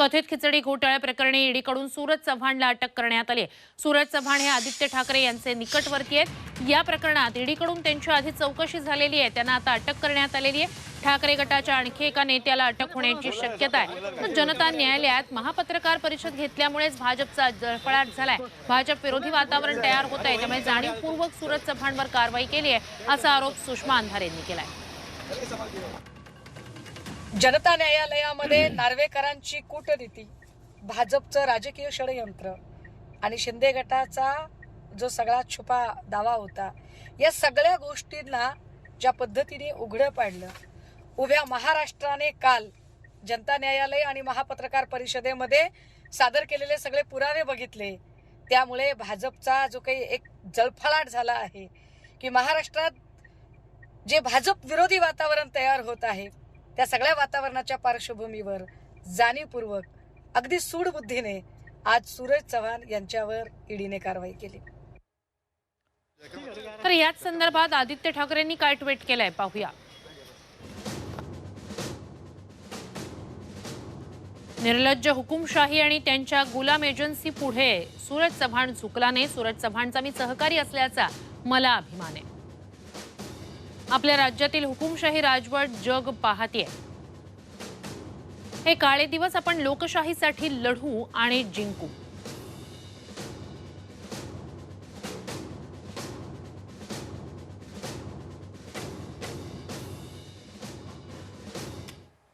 कथित खिचडी घोटाळ्या प्रकरणी ईडीकडून सूरज चव्हाणला अटक करण्यात आली सूरज चव्हाण हे आदित्य ठाकरे यांचे निकटवर्ती आहेत. या प्रकरणात ईडीकडून त्यांची आधी चौकशी झालेली आहे. त्यांना आता अटक करण्यात आलेली आहे. ठाकरे गटाच्या आणखी एका नेत्याला अटक होण्याची शक्यता आहे. तर जनता न्यायालयात महापत्रकार परिषद घेतल्यामुळेच भाजपचा जळफळाट झालाय. भाजप विरोधी वातावरण तयार होत आहे. त्यामुळे जाणीवपूर्वक सूरज चव्हाणवर कारवाई केली आहे असा आरोप सुषमा अंधारे यांनी केलाय. जनता न्यायालयामध्ये नार्वेकरांची कूटनीती भाजपचं राजकीय षडयंत्र आणि शिंदे गटाचा जो सगळा छुपा दावा होता या सगळ्या गोष्टींना ज्या पद्धतीने उघडं पाडलं उभ्या महाराष्ट्राने काल जनता न्यायालय आणि महापत्रकार परिषदेमध्ये सादर केलेले सगळे पुरावे बघितले. त्यामुळे भाजपचा जो काही एक जळफळाट झाला आहे की महाराष्ट्रात जे भाजप विरोधी वातावरण तयार होत आहे त्या सगळ्या वातावरणाच्या पार्श्वभूमीवर जाणीवपूर्वक अगदी सूडबुद्धीने आज सूरज चव्हाण यांच्यावर ईडीने कारवाई केली. तर याच संदर्भात आदित्य ठाकरेंनी काय ट्विट केलंय पाहूया. निर्लज्ज हुकुमशाही आणि त्यांच्या गुलाम एजन्सी पुढे सूरज चव्हाण चुकलाने नाही. सूरज चव्हाणचा मी सहकारी असल्याचा मला अभिमान आहे. आपल्या राज्यातील हुकुमशाही राजवट जग पाहतीये. हे काळे दिवस आपण लोकशाहीसाठी लढू आणि जिंकू.